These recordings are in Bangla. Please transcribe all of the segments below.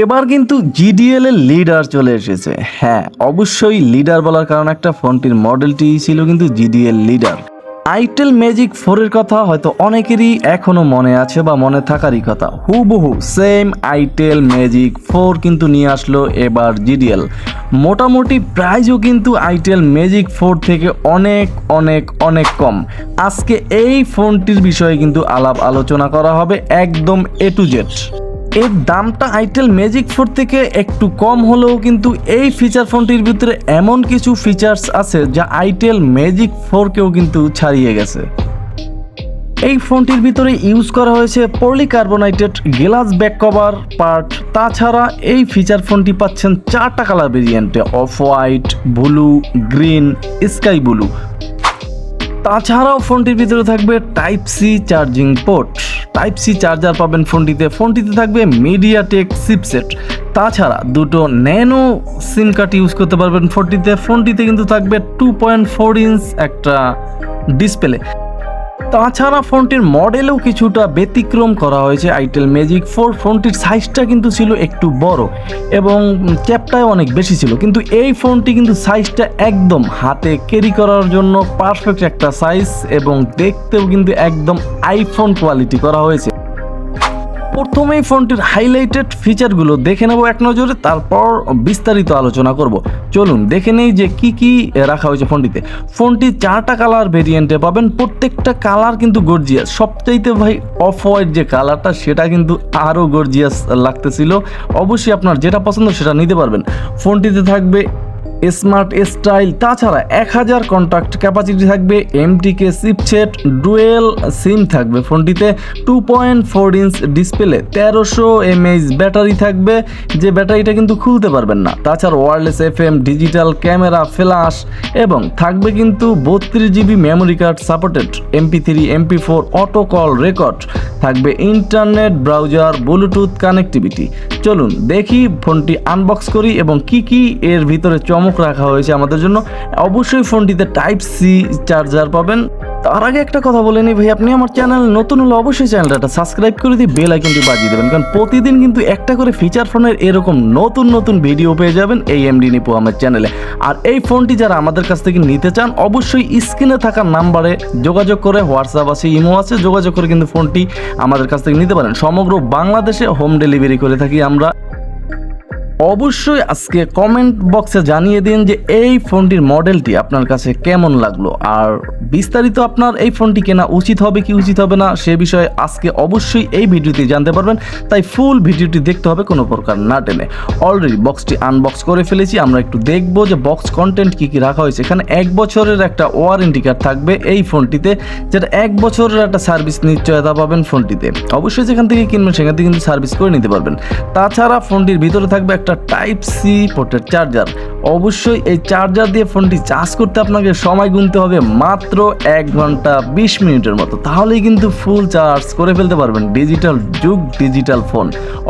এবার কিন্তু জিডিএল এর লিডার চলে এসেছে। হ্যাঁ অবশ্যই লিডার বলার কারণ একটা, ফোনটির মডেলটি ছিল কিন্তু জিডিএল লিডার আইটেল ম্যাজিক ফোরের কথা হয়তো অনেকেরই এখনও মনে আছে বা মনে থাকারই কথা। হুবহু সেম আইটেল ম্যাজিক ফোর কিন্তু নিয়ে আসলো এবার জিডিএল মোটামুটি প্রাইজও কিন্তু আইটেল ম্যাজিক ফোর থেকে অনেক অনেক অনেক কম। আজকে এই ফোনটির বিষয়ে কিন্তু আলাপ আলোচনা করা হবে একদম এ টু জেড এর দামটা আইটেল ম্যাজিক ফোর থেকে একটু কম হলেও কিন্তু এই ফিচার ফোনটির ভিতরে এমন কিছু ফিচার্স আছে যা আইটেল ম্যাজিক ফোরকেও কিন্তু ছাড়িয়ে গেছে। এই ফোনটির ভিতরে ইউজ করা হয়েছে polycarbonated glass back cover part তাছাড়া এই ফিচার ফোনটি পাচ্ছেন চারটা colour ভেরিয়েন্টে off white blue green sky blue তাছাড়াও ফোনটির ভিতরে থাকবে type C charging port type C charger পাবেন ফোনটিতে। ফোনটিতে থাকবে মিডিয়াটেক সিপসেট তাছাড়া দুটো ন্যানো সিম কার্ড ইউজ করতে পারবেন ফোনটিতে। ফোনটিতে কিন্তু থাকবে টু পয়েন্ট ফোর ইঞ্চ একটা ডিসপ্লে তাছাড়া ফোনটির মডেলও কিছুটা ব্যতিক্রম করা হয়েছে আইটেল ম্যাজিক ফোর ফোনটির সাইজটা কিন্তু ছিল একটু বড় এবং ক্যাপটাও অনেক বেশি ছিল। কিন্তু এই ফোনটি কিন্তু সাইজটা একদম হাতে ক্যারি করার জন্য পারফেক্ট একটা সাইজ এবং দেখতেও কিন্তু একদম আইফোন কোয়ালিটি করা হয়েছে। প্রথমেই ফোনটির হাইলাইটেড ফিচারগুলো দেখে নেব এক নজরে, তারপর বিস্তারিত আলোচনা করব। চলুন, দেখে নেই যে কি কি রাখা হয়েছে ফোনটিতে। ফোনটি চারটা কালার ভেরিয়েন্টে পাবেন, প্রত্যেকটা কালার কিন্তু গর্জিয়াস সবচাইতে ভাই অফ হোয়াইট যে কালারটা সেটা কিন্তু আরও গর্জিয়াস লাগতেছিল। অবশ্যই আপনার যেটা পছন্দ সেটা নিতে পারবেন। ফোনটিতে থাকবে স্মার্ট স্টাইল, তাছাড়া এক হাজার কন্ট্যাক্ট ক্যাপাসিটি থাকবে এমটিকে চিপসেট ডুয়েল সিম থাকবে ফোনটিতে two point four inch display তেরোশো এমএইচ ব্যাটারি থাকবে, যে ব্যাটারিটা কিন্তু খুলতে পারবেন না। তাছাড়া wireless F M digital camera flash এবং থাকবে কিন্তু বত্রিশ GB memory card supported MP three MP four auto call record থাকবে ইন্টারনেট ব্রাউজার, ব্লুটুথ কানেক্টিভিটি। চলুন দেখি, ফোনটি আনবক্স করি এবং কি কি এর ভিতরে চমক রাখা হয়েছে আমাদের জন্য। অবশ্যই ফোনটিতে টাইপ সি চার্জার পাবেন। তার আগে একটা কথা বলে নিই ভাই, আপনি আমার চ্যানেল নতুন হলে অবশ্যই চ্যানেলটা সাবস্ক্রাইব করে দিয়ে বেল আইকনটি বাজিয়ে দেবেন, কারণ প্রতিদিন কিন্তু একটা করে ফিচার ফোনের এরকম নতুন নতুন ভিডিও পেয়ে যাবেন এই এমডি নিপো আমার চ্যানেলে আর এই ফোনটি যারা আমাদের কাছ থেকে নিতে চান, অবশ্যই স্ক্রিনে থাকা নাম্বারে যোগাযোগ করে হোয়াটসঅ্যাপ আছে ইমো আছে, যোগাযোগ করে কিন্তু ফোনটি আমাদের কাছ থেকে নিতে পারেন। সমগ্র বাংলাদেশে হোম ডেলিভারি করে থাকি আমরা। অবশ্যই আজকে কমেন্ট বক্সে জানিয়ে দিন যে এই ফোনটির মডেলটি আপনার কাছে কেমন লাগল। আর বিস্তারিত আপনার এই ফোনটি কেনা উচিত হবে কি উচিত হবে না, সে বিষয়ে আজকে অবশ্যই এই ভিডিওতে জানতে পারবেন। তাই ফুল ভিডিওটি দেখতে হবে কোনো প্রকার না টেনে। অলরেডি বক্সটি আনবক্স করে ফেলেছি, আমরা একটু দেখব যে বক্স কন্টেন্ট কি কি রাখা হয়েছে। এখানে এক বছরের একটা ওয়ারেন্টি কার্ড থাকবে এই ফোনটিতে, যেটা এক বছরের একটা সার্ভিস নিশ্চয়তা পাবেন ফোনটিতে। অবশ্যই যেখান থেকে কিনবেন, সেখান থেকে কিন্তু সার্ভিস করে নিতে পারবেন। তাছাড়া ফোনটির ভিতরে থাকবে একটা টাইপ সি পোর্টের চার্জার। অবশ্যই এই চার্জার দিয়ে ফোনটি চার্জ করতে আপনাকে সময় গুনতে হবে মাত্র এক ঘণ্টা বিশ মিনিটের মতো। তাহলেই কিন্তু ফুল চার্জ করে ফেলতে পারবেন ডিজিটাল যুগ ডিজিটাল ফোন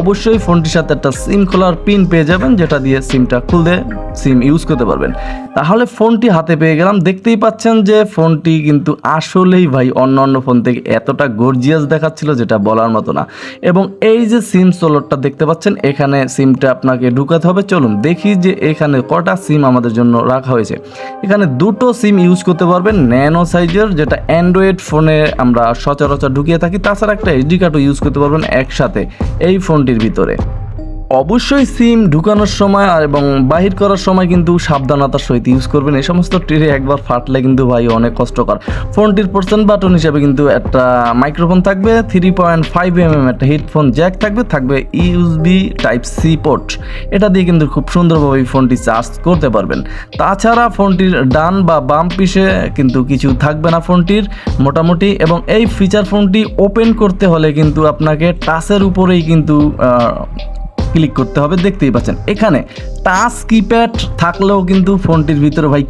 অবশ্যই ফোনটির সাথে একটা সিম খোলার পিন পেয়ে যাবেন, যেটা দিয়ে সিমটা খুলতে সিম ইউজ করতে পারবেন। তাহলে ফোনটি হাতে পেয়ে গেলাম। দেখতেই পাচ্ছেন যে ফোনটি কিন্তু আসলেই ভাই অন্য অন্য ফোন থেকে এতটা গর্জিয়াস দেখাচ্ছিল যেটা বলার মতো না। এবং এই যে সিম সোলরটা দেখতে পাচ্ছেন, এখানে সিমটা আপনাকে ঢুকাতে হবে। চলুন দেখি যে এখানে কটা সিম আমাদের জন্য রাখা হয়েছে। এখানে দুটো সিম ইউজ করতে পারবেন ন্যানো সাইজের, যেটা অ্যান্ড্রয়েড ফোনে আমরা সচরাচর ঢুকিয়ে থাকি। তাছাড়া একটা এইচডি কার্ডও ইউজ করতে পারবেন একসাথে এই ফোনটির ভিতরে। অবশ্যই সিম ঢুকানোর সময় এবং বাহির করার সময় কিন্তু সাবধানতার সহিত ইউজ করবেন। এই সমস্ত ট্রে একবার ফাটলে কিন্তু ভাই অনেক কষ্টকর। ফোনটির পার্সেন্ট বাটন হিসেবে কিন্তু একটা মাইক্রোফোন থাকবে three point five M M একটা হেডফোন জ্যাক থাকবে থাকবে ইউএসবি টাইপ সি পোর্ট এটা দিয়ে কিন্তু খুব সুন্দরভাবে ফোনটি চার্জ করতে পারবেন। তাছাড়া ফোনটির ডান বা বাম পিসে কিন্তু কিছু থাকবে না ফোনটির মোটামুটি। এবং এই ফিচার ফোনটি ওপেন করতে হলে কিন্তু আপনাকে টাচের উপরেই কিন্তু ক্লিক করতে হবে দেখতেই পাচ্ছেন। এখানে টাচ কিপ্যাড থাকলেও কিন্তু ফোনটির ভিতরে ভাই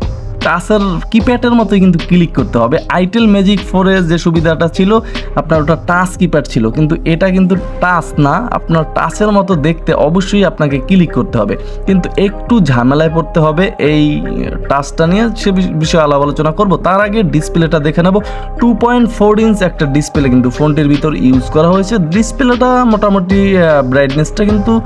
টাচের কিপ্যাডের মতোই কিন্তু ক্লিক করতে হবে। আইটেল ম্যাজিক ফোরে যে সুবিধাটা ছিল, আপনার ওটা টাচ কিপ্যাড ছিল। কিন্তু এটা কিন্তু টাচ না, আপনার টাচের মতো দেখতে অবশ্যই আপনাকে ক্লিক করতে হবে। কিন্তু একটু ঝামেলায় পড়তে হবে, এই টাচটা নিয়ে সে বিষ- বিষয়ে আলাপ আলোচনা করব। তার আগে ডিসপ্লেটা দেখে নেব। টু পয়েন্ট ফোর ইঞ্চ একটা ডিসপ্লে কিন্তু ফোনটির ভিতর ইউজ করা হয়েছে। ডিসপ্লেটা মোটামুটি ব্রাইটনেসটা কিন্তু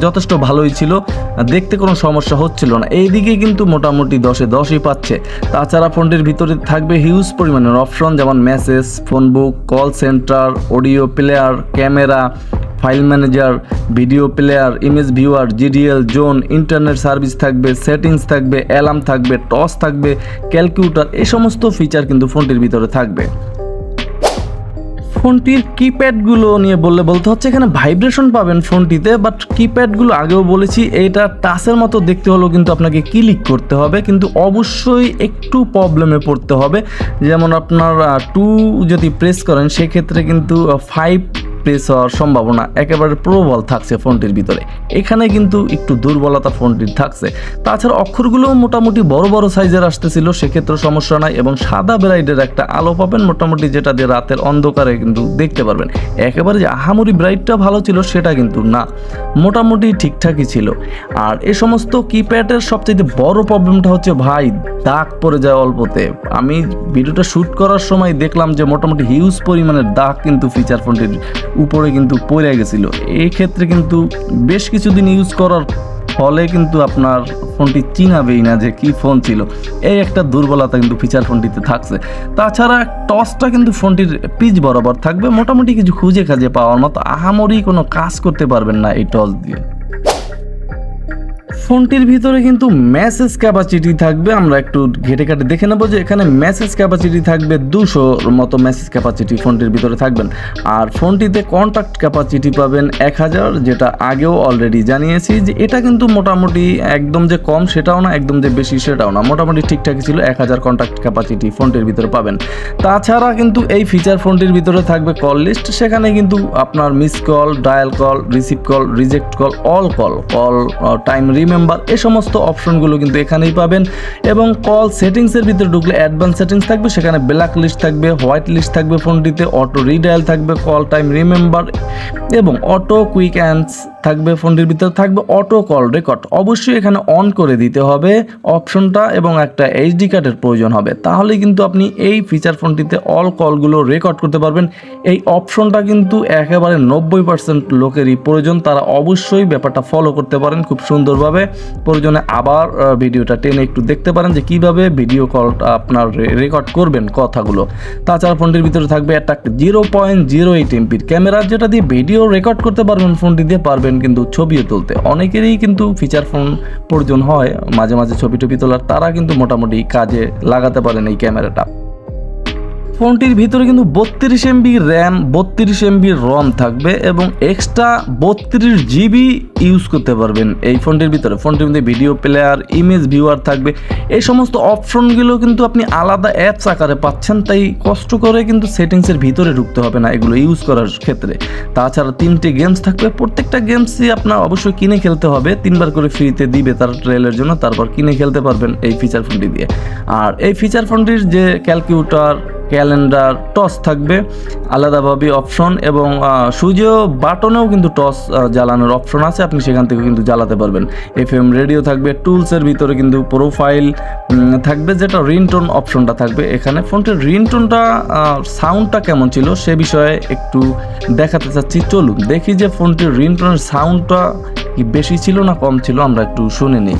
যথেষ্ট ভালোই ছিল। দেখতে কোনো সমস্যা হচ্ছিল না। এইদিকে কিন্তু মোটামুটি দশে দশই পাচ্ছে তাছাড়া ফোনটির ভিতরে থাকবে হিউজ পরিমাণের অপশন যেমন message phone book call centre audio player camera file manager video player image viewer GDL zone internet service থাকবে সেটিংস থাকবে অ্যালার্ম থাকবে টস থাকবে ক্যালকুলেটার এই সমস্ত ফিচার কিন্তু ফোনটির ভিতরে থাকবে। ফোনটির কিপ্যাডগুলো নিয়ে বললে বলতে হচ্ছে, এখানে ভাইব্রেশন পাবেন ফোনটিতে বাট কিপ্যাডগুলো আগেও বলেছি, এটা টাচের মতো দেখতে হলেও কিন্তু আপনাকে ক্লিক করতে হবে, কিন্তু অবশ্যই একটু প্রবলেমে পড়তে হবে। যেমন আপনার টু যদি প্রেস করেন, সেক্ষেত্রে কিন্তু ফাইভ প্রেস হওয়ার সম্ভাবনা একেবারে প্রবল থাকছে ফোনটির ভিতরে। এখানে কিন্তু একটু দুর্বলতা ফোনটির থাকছে। তাছাড়া অক্ষরগুলোও মোটামুটি বড় বড় সাইজের আসতেছিল সেক্ষেত্রে সমস্যা নাই এবং সাদা ব্রাইডের একটা আলো পাবেন মোটামুটি যেটা দিয়ে রাতের অন্ধকারে কিন্তু দেখতে পারবেন। একেবারে যে আহামরি ব্রাইটটা ভালো ছিল সেটা কিন্তু না, মোটামুটি ঠিকঠাকই ছিল। আর এ সমস্ত কিপ্যাডের সবচেয়ে বড় প্রবলেমটা হচ্ছে, ভাই, দাগ পড়ে যায় অল্পতে। আমি ভিডিওটা শ্যুট করার সময় দেখলাম যে মোটামুটি হিউজ পরিমাণের দাগ কিন্তু ফিচার ফোনটির উপরে কিন্তু পড়ে গেছিল। এই ক্ষেত্রে কিন্তু বেশ কিছুদিন ইউজ করার ফলে কিন্তু আপনার ফোনটি চিনাবেই না যে কি ফোন ছিল। এই একটা দুর্বলতা কিন্তু ফিচার ফোনটিতে থাকছে। তাছাড়া টসটা কিন্তু ফোনটির পিচ বরাবর থাকবে। মোটামুটি কিছু খুঁজে খাজে পাওয়ার মতো আহামরি কোনো কাজ করতে পারবেন না এই টস দিয়ে। ফোনটির ভিতরে কিন্তু মেসেজ ক্যাপাসিটি থাকবে। আমরা একটু ঘেটে কাটে দেখে নেব যে এখানে মেসেজ ক্যাপাসিটি থাকবে দুশোর মতো মেসেজ ক্যাপাসিটি ফোনটির ভিতরে থাকবেন। আর ফোনটিতে কন্ট্যাক্ট ক্যাপাসিটি পাবেন এক হাজার যেটা আগেও অলরেডি জানিয়েছি যে এটা কিন্তু মোটামুটি একদম যে কম সেটাও না, একদম যে বেশি সেটাও না। মোটামুটি ঠিকঠাকই ছিল এক হাজার কন্ট্যাক্ট ক্যাপাসিটি ফোনটির ভিতরে পাবেন। তাছাড়া কিন্তু এই ফিচার ফোনটির ভিতরে থাকবে কল লিস্ট সেখানে কিন্তু আপনার miss call dial call receive call reject call all call call time remember এই সমস্ত অপশনগুলো কিন্তু এখানেই পাবেন। এবং কল সেটিংসের ভিতরে ঢুকলে অ্যাডভান্স সেটিংস থাকবে, সেখানে ব্ল্যাক লিস্ট থাকবে হোয়াইট লিস্ট থাকবে ফোনটিতে অটো রিডায়াল থাকবে কল টাইম রিমেম্বার এবং অটো কুইক অ্যান্স থাকবে, ফোনটির ভিতরে থাকবে অটো কল রেকর্ড অবশ্যই এখানে অন করে দিতে হবে অপশনটা এবং একটা এইচডি কার্ডের প্রয়োজন হবে। তাহলে কিন্তু আপনি এই ফিচার ফোনটিতে অল কলগুলো রেকর্ড করতে পারবেন। এই অপশনটা কিন্তু একেবারে নব্বই পার্সেন্ট লোকেরই প্রয়োজন। তারা অবশ্যই ব্যাপারটা ফলো করতে পারেন খুব সুন্দরভাবে। প্রয়োজনে আবার ভিডিওটা টেনে একটু দেখতে পারেন যে কীভাবে ভিডিও কলটা আপনার রেকর্ড করবেন কথাগুলো। তাছাড়া ফোনটির ভিতরে থাকবে একটা জিরো পয়েন্ট জিরো এইট এমপির ক্যামেরা যেটা দিয়ে ভিডিও রেকর্ড করতে পারবেন ফোনটি দিয়ে, পারবেন কিন্তু ছবিও তুলতে। অনেকেরই কিন্তু ফিচার ফোন প্রয়োজন হয়, মাঝে মাঝে ছবি টবি তোলার, তারা কিন্তু মোটামুটি কাজে লাগাতে পারেন এই ক্যামেরাটা। ফোনটির ভিতরে কিন্তু বত্রিশ এমবি র্যাম বত্রিশ এমবি রম থাকবে এবং এক্সট্রা বত্রিশ জিবি ইউজ করতে পারবেন এই ফোনটির ভিতরে। ফোনটির মধ্যে ভিডিও প্লেয়ার ইমেজ ভিউয়ার থাকবে। এই সমস্ত অপশনগুলো কিন্তু আপনি আলাদা অ্যাপস আকারে পাচ্ছেন, তাই কষ্ট করে কিন্তু সেটিংসের ভিতরে ঢুকতে হবে না এগুলো ইউজ করার ক্ষেত্রে। তাছাড়া তিনটে গেমস থাকবে। প্রত্যেকটা গেমসই আপনার অবশ্যই কিনে খেলতে হবে। তিনবার করে ফ্রিতে দিবে তার ট্রেলের জন্য, তারপর কিনে খেলতে পারবেন এই ফিচার ফোনটি দিয়ে। আর এই ফিচার ফোনটির যে ক্যালকুলেটর ক্যালেন্ডার টস থাকবে। আলাদাভাবে অপশন এবং সুইজেও বাটনেও কিন্তু টস জ্বালানোর অপশন আছে। আপনি সেখান থেকে কিন্তু জ্বালাতে পারবেন। এফ এম রেডিও থাকবে। টুলসের ভিতরে কিন্তু প্রোফাইল থাকবে যেটা রিংটোন অপশনটা থাকবে। এখানে ফোনটির রিংটোনটা সাউন্ডটা কেমন ছিল সে বিষয়ে একটু দেখাতে চাচ্ছি। চলুন দেখি যে ফোনটির রিংটোনের সাউন্ডটা কি বেশি ছিল না কম ছিল, আমরা একটু শুনে নিই।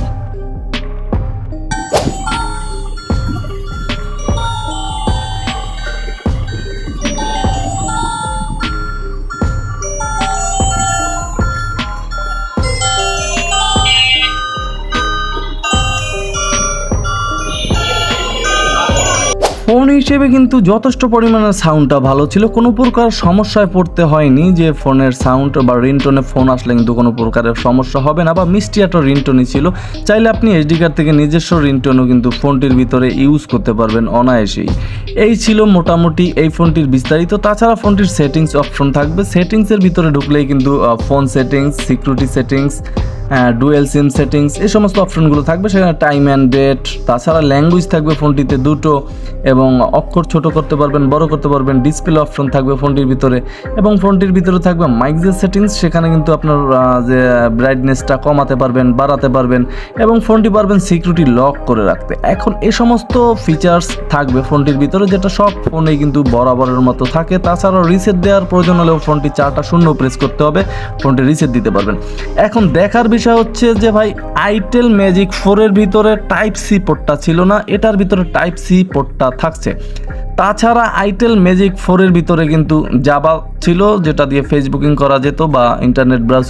হিসেবে কিন্তু যথেষ্ট পরিমাণে সাউন্ডটা ভালো ছিল। কোনো প্রকার সমস্যায় পড়তে হয়নি যে ফোনের সাউন্ড বা রিংটোনে ফোন আসলে কিন্তু কোনো প্রকারের সমস্যা হবে না বা মিষ্টি একটা রিংটোনই ছিল। চাইলে আপনি এসডি কার্ড থেকে নিজস্ব রিংটোনও কিন্তু ফোনটির ভিতরে ইউজ করতে পারবেন অনায়াসেই। এই ছিল মোটামুটি এই ফোনটির বিস্তারিত। তাছাড়া ফোনটির সেটিংস অপশন থাকবে। সেটিংসের ভিতরে ঢুকলেই কিন্তু phone settings security settings dual SIM settings এই সমস্ত অপশনগুলো থাকবে। সেখানে টাইম অ্যান্ড ডেট তাছাড়া ল্যাঙ্গুয়েজ থাকবে ফোনটিতে দুটো, এবং অক্ষর ছোট করতে পারবেন, বড় করতে পারবেন ডিসপ্লে অপশন থাকবে ফোনটির ভিতরে, এবং ফোনটির ভিতরে থাকবে মাইকজের সেটিংস সেখানে কিন্তু আপনার যে ব্রাইটনেসটা কমাতে পারবেন, বাড়াতে পারবেন, এবং ফোনটি পারবেন সিকিউরিটি লক করে রাখতে। এখন এই সমস্ত ফিচার্স থাকবে ফোনটির ভিতরে, যেটা সব ফোনেই কিন্তু বরাবরের মতো থাকে। তাছাড়াও রিসেট দেওয়ার প্রয়োজন হলেও ফোনটি চারটা শূন্য প্রেস করতে হবে, ফোনটি রিসেট দিতে পারবেন। এখন দেখার বিষয় হচ্ছে যে ভাই আইটেল ম্যাজিক ফোরের ভিতরে টাইপ সি পোর্টটা ছিল না, এটার ভিতরে টাইপ সি পোর্টটা থাকছে। তাছাড়া আইটেল ম্যাজিক ফোরের ভিতরে কিন্তু জাবা ছিল, যেটা দিয়ে ফেসবুকিং করা যেত বা ইন্টারনেট ব্রাউজ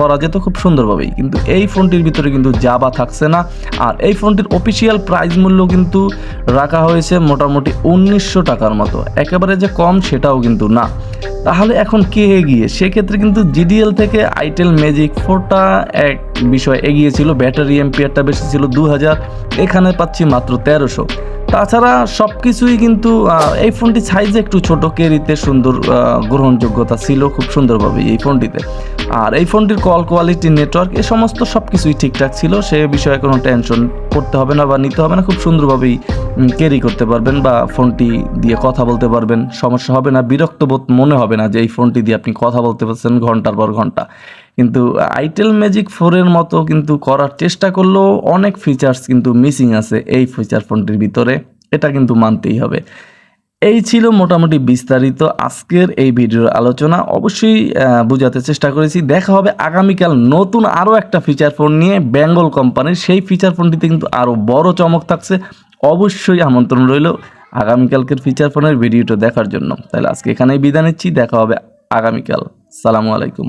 করা যেত খুব সুন্দরভাবেই। কিন্তু এই ফোনটির ভিতরে কিন্তু জাবা থাকছে না। আর এই ফোনটির অফিসিয়াল প্রাইস মূল্য কিন্তু রাখা হয়েছে মোটামুটি উনিশশো টাকার মতো। একেবারে যে কম সেটাও কিন্তু না। তাহলে এখন কে এগিয়ে? সেক্ষেত্রে কিন্তু জিডিএল থেকে আইটেল ম্যাজিক ফোরটা এক বিষয় এগিয়েছিল ব্যাটারি এমপিয়ারটা বেশি ছিল দু হাজার এখানে পাচ্ছি মাত্র তেরোশো। তাছাড়া সব কিছুই কিন্তু এই ফোনটি সাইজে একটু ছোট কেরিতে সুন্দর গ্রহণযোগ্যতা ছিল খুব সুন্দরভাবে এই ফোনটিতে। আর এই ফোনটির কল কোয়ালিটি নেটওয়ার্ক এ সমস্ত সব কিছুই ঠিকঠাক ছিল, সে বিষয়ে কোনো টেনশন করতে হবে না বা নিতে হবে না, খুব সুন্দরভাবেই ক্যারি করতে পারবেন বা ফোনটি দিয়ে কথা বলতে পারবেন, সমস্যা হবে না বিরক্ত বোধ মনে হবে না যে এই ফোনটি দিয়ে আপনি কথা বলতে পারছেন ঘণ্টার পর ঘণ্টা। কিন্তু আইটেল ম্যাজিক ফোরের মতো কিন্তু করার চেষ্টা করলেও অনেক ফিচার্স কিন্তু মিসিং আছে এই ফিচার ফোনটির ভিতরে। এটা কিন্তু মানতেই হবে। এই ছিল মোটামুটি বিস্তারিত আজকের এই ভিডিওর আলোচনা। অবশ্যই বোঝাতে চেষ্টা করেছি। দেখা হবে আগামীকাল নতুন আরও একটা ফিচার ফোন নিয়ে বেঙ্গল কোম্পানির। সেই ফিচার ফোনটিতে কিন্তু আরও বড় চমক থাকছে। অবশ্যই আমন্ত্রণ রইল আগামীকালকের ফিচার ফোনের ভিডিওটা দেখার জন্য। তাহলে আজকে এখানেই বিদায় নিচ্ছি। দেখা হবে আগামীকাল। সালামু আলাইকুম।